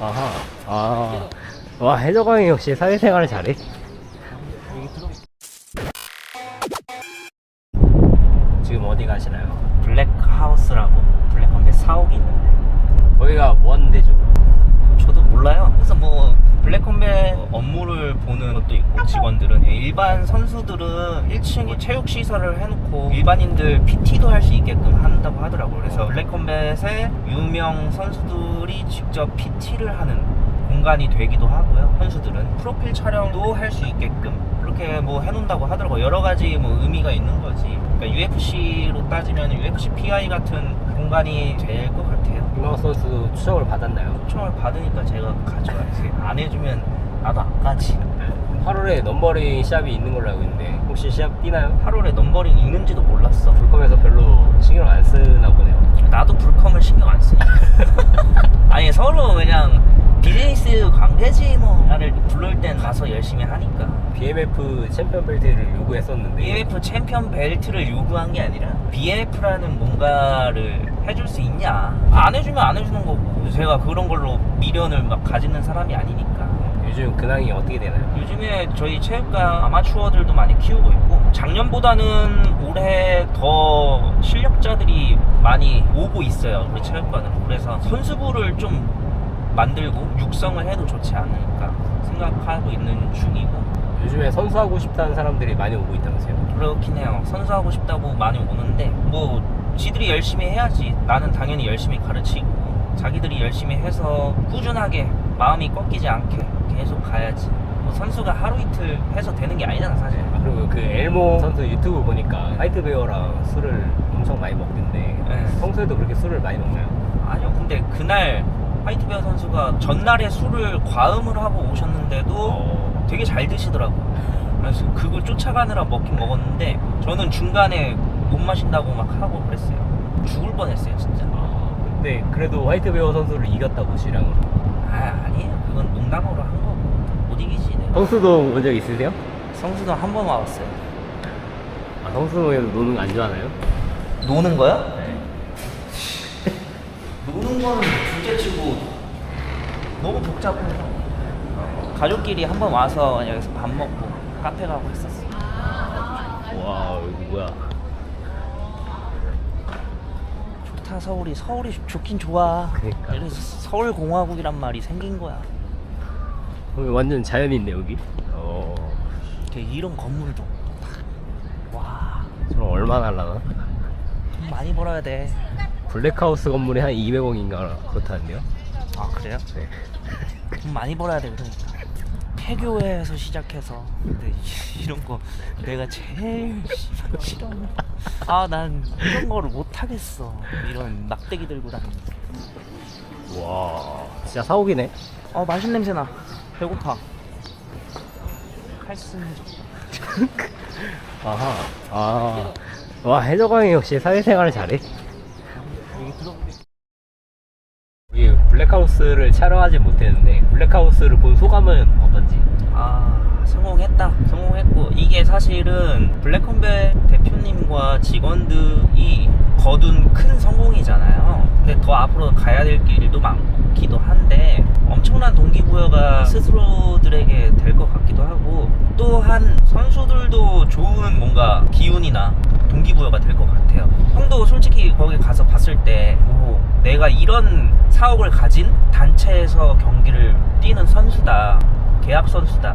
아하. 아. 와, 해적왕이 역시 사회생활을 잘해. 지금 어디 가시나요? 블랙하우스라고 블랙컴뱃 사옥이 있는데 거기가 뭐 하는 데죠? 저도 몰라요. 그래서 뭐 블랙컴뱃 업무를 보는 것도 있고 직원들은 일반 선수들은 1층에 체육 시설을 해놓고 일반인들 PT도 할 수 있게끔 한다고 하더라고요. 그래서 블랙컴뱃의 유명 선수들이 직접 PT를 하는 공간이 되기도 하고요. 선수들은 프로필 촬영도 할 수 있게끔 그렇게 뭐 해놓는다고 하더라고요. 여러 가지 뭐 의미가 있는 거지. 그러니까 UFC로 따지면 UFC PI 같은 공간이 될 것 같아요. 김광 선수 추천을 받았나요? 초청을 받으니까 제가 가져와야지 안 해주면 나도 안 가지 8월에 넘버링 시합이 있는 걸로 알고 있는데 혹시 시합 뛰나요? 8월에 넘버링 있는지도 몰랐어 불컴에서 별로 신경 안 쓰나 보네요. 나도 불컴을 신경 안 쓰니까 아니 서로 그냥 뭐 나를 부를 땐 가서 열심히 하니까. BMF 챔피언 벨트를 요구했었는데. BMF 챔피언 벨트를 요구한 게 아니라 BMF라는 뭔가를 해줄 수 있냐? 안 해주면 안 해주는 거고. 제가 그런 걸로 미련을 막 가지는 사람이 아니니까. 요즘 근황이 어떻게 되나요? 요즘에 저희 체육관 아마추어들도 많이 키우고 있고 작년보다는 올해 더 실력자들이 많이 오고 있어요 우리 체육관은. 그래서 선수부를 좀 만들고 육성을 해도 좋지 않을까 생각하고 있는 중이고 요즘에 선수하고 싶다는 사람들이 많이 오고 있다면서요? 그렇긴 해요 선수하고 싶다고 많이 오는데 뭐 지들이 열심히 해야지 나는 당연히 열심히 가르치고 자기들이 열심히 해서 꾸준하게 마음이 꺾이지 않게 계속 가야지 뭐 선수가 하루 이틀 해서 되는 게 아니잖아 사실 아, 그리고 그 엘모 선수 유튜브 보니까 화이트 베어랑 술을 엄청 많이 먹던데 네. 평소에도 그렇게 술을 많이 먹나요? 아니요 근데 그날 화이트베어 선수가 전날에 술을 과음을 하고 오셨는데도 어... 되게 잘 드시더라고요. 그래서 그걸 쫓아가느라 먹긴 먹었는데 저는 중간에 못 마신다고 막 하고 그랬어요. 죽을 뻔했어요 진짜. 아, 근데 그래도 화이트베어 선수를 이겼다고 시랑으로? 아 아니에요. 그건 농담으로 한 거고. 못 이기지 내가 성수동 온 적 있으세요? 성수동 한 번 와봤어요. 아, 성수동에서 노는 거 안 좋아하나요? 노는 거야? 네. 노는 거는 둘째치고 너무 복잡해서 가족끼리 한 번 와서 여기서 밥 먹고 카페 가고 했었어. 와 이거 뭐야? 좋다 서울이. 서울이 좋긴 좋아. 그러니까. 그래서 서울 공화국이란 말이 생긴 거야. 오늘 완전 자연인데 여기? 어... 이렇게 이런 건물도 와. 저럼 얼마나 하려나? 돈 많이 벌어야 돼아 블랙하우스 건물이 한 200억인가 그렇다는데요? 그래요? 네. 돈 많이 벌어야 돼 그러니까. 폐교회에서 시작해서. 근데 이- 이런 거 내가 제일 싫어하는 아난 이런 거를 못 하겠어. 이런 막대기 들고 다니는 와 진짜 사옥이네. 어 맛있는 냄새 나. 배고파. 칼슨 아하 아. 와 해적왕이 역시 사회생활을 잘해 우리 블랙하우스를 촬영하지 못했는데 블랙하우스를 본 소감은 어떤지? 아 성공했다. 성공했고 이게 사실은 블랙컴뱃 대표님과 직원들이 거둔 큰 성공이잖아요. 근데 더 앞으로 가야 될 길도 많기도 한데 엄청난 동기부여가 스스로들에게 될 것 같기도 하고 또한 선수들도 좋은 뭔가 기운이나 동기부여가 될 것 같아요 솔직히 거기 가서 봤을 때 오, 내가 이런 사옥을 가진 단체에서 경기를 뛰는 선수다 계약 선수다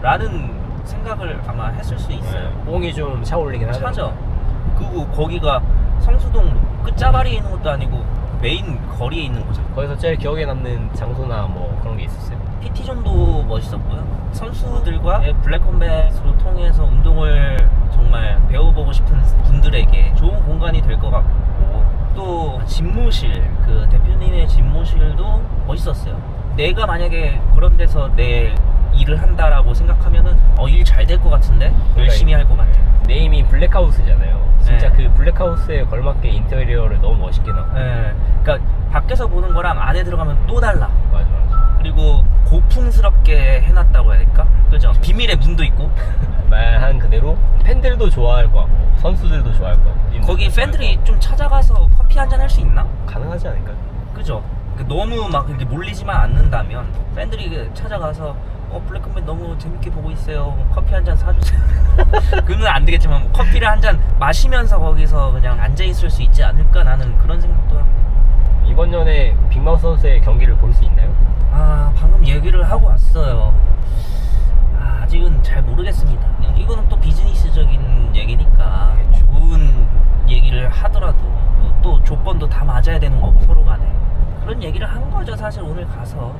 라는 생각을 아마 했을 수 있어요. 뽕이 좀 차올리긴 하죠. 차죠. 그리고 거기가 성수동 끝자발이에 있는 것도 아니고 메인 거리에 있는 거잖아 거기서 제일 기억에 남는 장소나 뭐 그런 게 있었어요? PT존도 멋있었고요. 선수들과 블랙컴뱃으로 통해서 운동을 정말 배워보고 싶은 분들에게 좋은 공간이 될 것 같고 또 집무실 그 대표님의 집무실도 멋있었어요. 내가 만약에 그런 데서 내 일을 한다라고 생각하면은 어 일 잘 될 것 같은데 열심히 할 것 같아 네임이 블랙하우스잖아요 진짜 네. 그 블랙하우스에 걸맞게 인테리어를 너무 멋있게 놔 예, 그러니까 밖에서 보는 거랑 안에 들어가면 또 달라 맞아 맞아 그리고 고풍스럽게 해놨다고 해야 될까? 그죠? 비밀의 문도 있고 말한 그대로 팬들도 좋아할 것 같고 선수들도 좋아할 것 같고 거기 팬들이 좀 찾아가서 커피 한 잔 할 수 있나? 가능하지 않을까요? 그죠? 그 너무 막 이렇게 몰리지만 않는다면 팬들이 그 찾아가서 어 블랙컴뱃 너무 재밌게 보고 있어요. 뭐 커피 한 잔 사주세요. 그는 안 되겠지만 뭐 커피를 한 잔 마시면서 거기서 그냥 앉아 있을 수 있지 않을까 나는 그런 생각도 하고. 이번 년에 빅마우스 선수의 경기를 볼 수 있나요? 아 방금 얘기를 하고 왔어요. 아, 아직은 잘 모르겠습니다. 이거는 또 비즈니스적인 얘기니까 좋은 얘기를 하더라도 또 조건도 다 맞아야 되는 거고 얘기를 한 거죠 사실 오늘 가서